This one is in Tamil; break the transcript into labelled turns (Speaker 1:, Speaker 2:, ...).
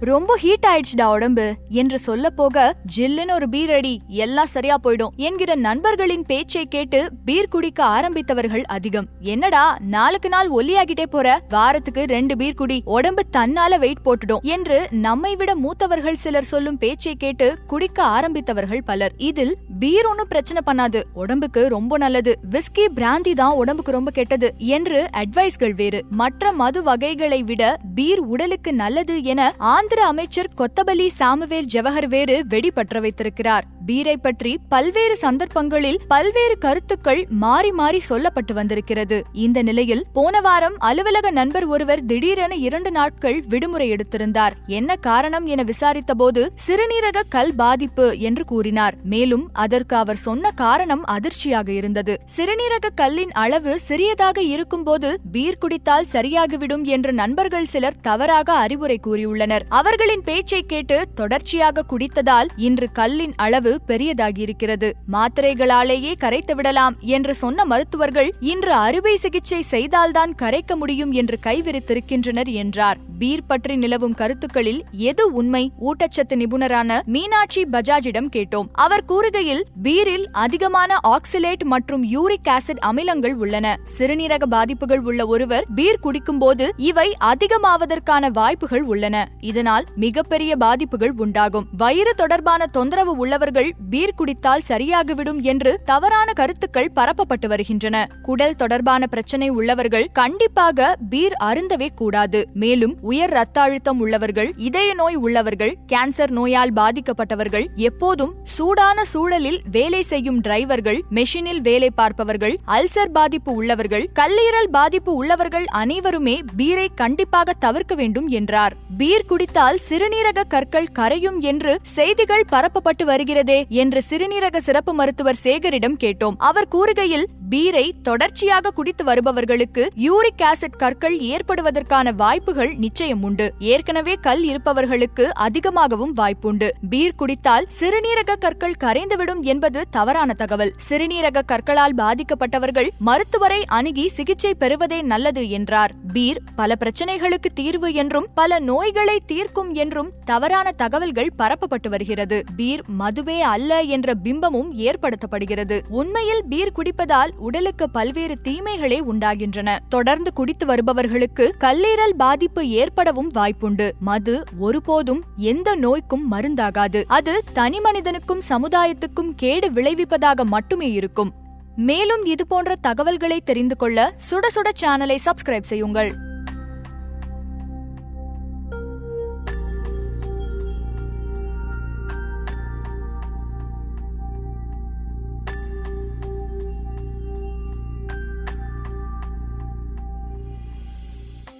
Speaker 1: ரொம்ப ஹீட் ஆயிடுச்சுடா உடம்பு என்று சொல்ல போக ஜில்லுன்னு ஒரு பீர் அடி எல்லாம் சரியா போயிடும் என்கிற நண்பர்களின் பேச்சை கேட்டு பீர் குடிக்க ஆரம்பித்தவர்கள் அதிகம். என்னடா நாளுக்கு நாள் ஒல்லியாகிட்டே போற? வாரத்துக்கு ரெண்டு பீர் குடி உடம்பு தன்னால வெயிட் போட்டுடும் என்று நம்மை விட மூத்தவர்கள் சிலர் சொல்லும் பேச்சை கேட்டு குடிக்க ஆரம்பித்தவர்கள் பலர். இதில் பீர் ஒன்னும் பிரச்சனை பண்ணாது உடம்புக்கு ரொம்ப நல்லது. விஸ்கி பிராந்தி தான் உடம்புக்கு ரொம்ப கெட்டது என்று அட்வைஸ்கள் வேறு. மற்ற மது வகைகளை விட பீர் உடலுக்கு நல்லது என ஆந்திர அமைச்சர் கொத்தபலி சாமுவேல் ஜவஹர் வேறு வெடிபற்ற வைத்திருக்கிறார். பீரை பற்றி பல்வேறு சந்தர்ப்பங்களில் பல்வேறு கருத்துக்கள் மாறி மாறி சொல்லப்பட்டு வந்திருக்கிறது. இந்த நிலையில் போன வாரம் அலுவலக நண்பர் ஒருவர் திடீரென இரண்டு நாட்கள் விடுமுறை எடுத்திருந்தார். என்ன காரணம் என விசாரித்தபோது சிறுநீரக கல் பாதிப்பு என்று கூறினார். மேலும் அதற்கு அவர் சொன்ன காரணம் அதிர்ச்சியாக இருந்தது. சிறுநீரக கல்லின் அளவு சிறியதாக இருக்கும்போது பீர் குடித்தால் சரியாகிவிடும் என்று நண்பர்கள் சிலர் தவறாக அறிவுரை கூறியுள்ளனர். அவர்களின் பேச்சை கேட்டு தொடர்ச்சியாக குடித்ததால் இன்று கல்லின் அளவு பெரியதாகியிருக்கிறது. மாத்திரைகளாலேயே கரைத்து விடலாம் என்று சொன்ன மருத்துவர்கள் இன்று அறுவை சிகிச்சை செய்தால்தான் கரைக்க முடியும் என்று கைவிரித்திருக்கின்றனர் என்றார். பீர் பற்றி நிலவும் கருத்துக்களில் எது உண்மை? ஊட்டச்சத்து நிபுணரான மீனாட்சி பஜாஜிடம் கேட்டோம். அவர் கூறுகையில் பீரில் அதிகமான ஆக்சிலேட் மற்றும் யூரிக் ஆசிட் அமிலங்கள் உள்ளன. சிறுநீரக பாதிப்புகள் உள்ள ஒருவர் பீர் குடிக்கும்போது இவை அதிகமாவதற்கான வாய்ப்புகள் உள்ளன. இதனால் மிகப்பெரிய பாதிப்புகள் உண்டாகும். வயிறு தொடர்பான தொந்தரவு உள்ளவர்கள் பீர் குடித்தால் சரியாகிவிடும் என்று தவறான கருத்துக்கள் பரப்பப்பட்டு வருகின்றன. குடல் தொடர்பான பிரச்சனை உள்ளவர்கள் கண்டிப்பாக பீர் அருந்தவே கூடாது. மேலும் உயர் ரத்த அழுத்தம் உள்ளவர்கள் இதய நோய் உள்ளவர்கள் கேன்சர் நோயால் பாதிக்கப்பட்டவர்கள் எப்போதும் சூடான சூழலில் வேலை செய்யும் டிரைவர்கள் மெஷினில் வேலை பார்ப்பவர்கள் அல்சர் பாதிப்பு உள்ளவர்கள் கல்லீரல் பாதிப்பு உள்ளவர்கள் அனைவருமே பீரை கண்டிப்பாக தவிர்க்க வேண்டும் என்றார். பீர் குடித்த குடித்தால் சிறுநீரக கற்கள் கரையும் என்று செய்திகள் பரப்பப்பட்டு வருகிறதே என்று சிறுநீரக சிறப்பு மருத்துவர் சேகரிடம் கேட்டோம். அவர் கூறுகையில் பீரை தொடர்ச்சியாக குடித்து வருபவர்களுக்கு யூரிக் ஆசிட் கற்கள் ஏற்படுவதற்கான வாய்ப்புகள் நிச்சயம் உண்டு. ஏற்கனவே கல் இருப்பவர்களுக்கு அதிகமாகவும் வாய்ப்புண்டு. பீர் குடித்தால் சிறுநீரக கற்கள் கரைந்துவிடும் என்பது தவறான தகவல். சிறுநீரக கற்களால் பாதிக்கப்பட்டவர்கள் மருத்துவரை அணுகி சிகிச்சை பெறுவதே நல்லது என்றார். பீர் பல பிரச்சனைகளுக்கு தீர்வு என்றும் பல நோய்களை தீர்க்கும் என்றும் தவறான தகவல்கள் பரப்பப்பட்டு வருகிறது. பீர் மதுவே அல்ல என்ற பிம்பமும் ஏற்படுத்தப்படுகிறது. உண்மையில் பீர் குடிப்பதால் உடலுக்கு பல்வேறு தீமைகளே உண்டாகின்றன. தொடர்ந்து குடித்து வருபவர்களுக்கு கல்லீரல் பாதிப்பு ஏற்படவும் வாய்ப்புண்டு. மது ஒருபோதும் எந்த நோய்க்கும் மருந்தாகாது. அது தனி மனிதனுக்கும் சமுதாயத்துக்கும் கேடு விளைவிப்பதாக மட்டுமே இருக்கும். மேலும் இது போன்ற தகவல்களை தெரிந்து கொள்ள சுட சுட சேனலை சப்ஸ்கிரைப் செய்யுங்கள்.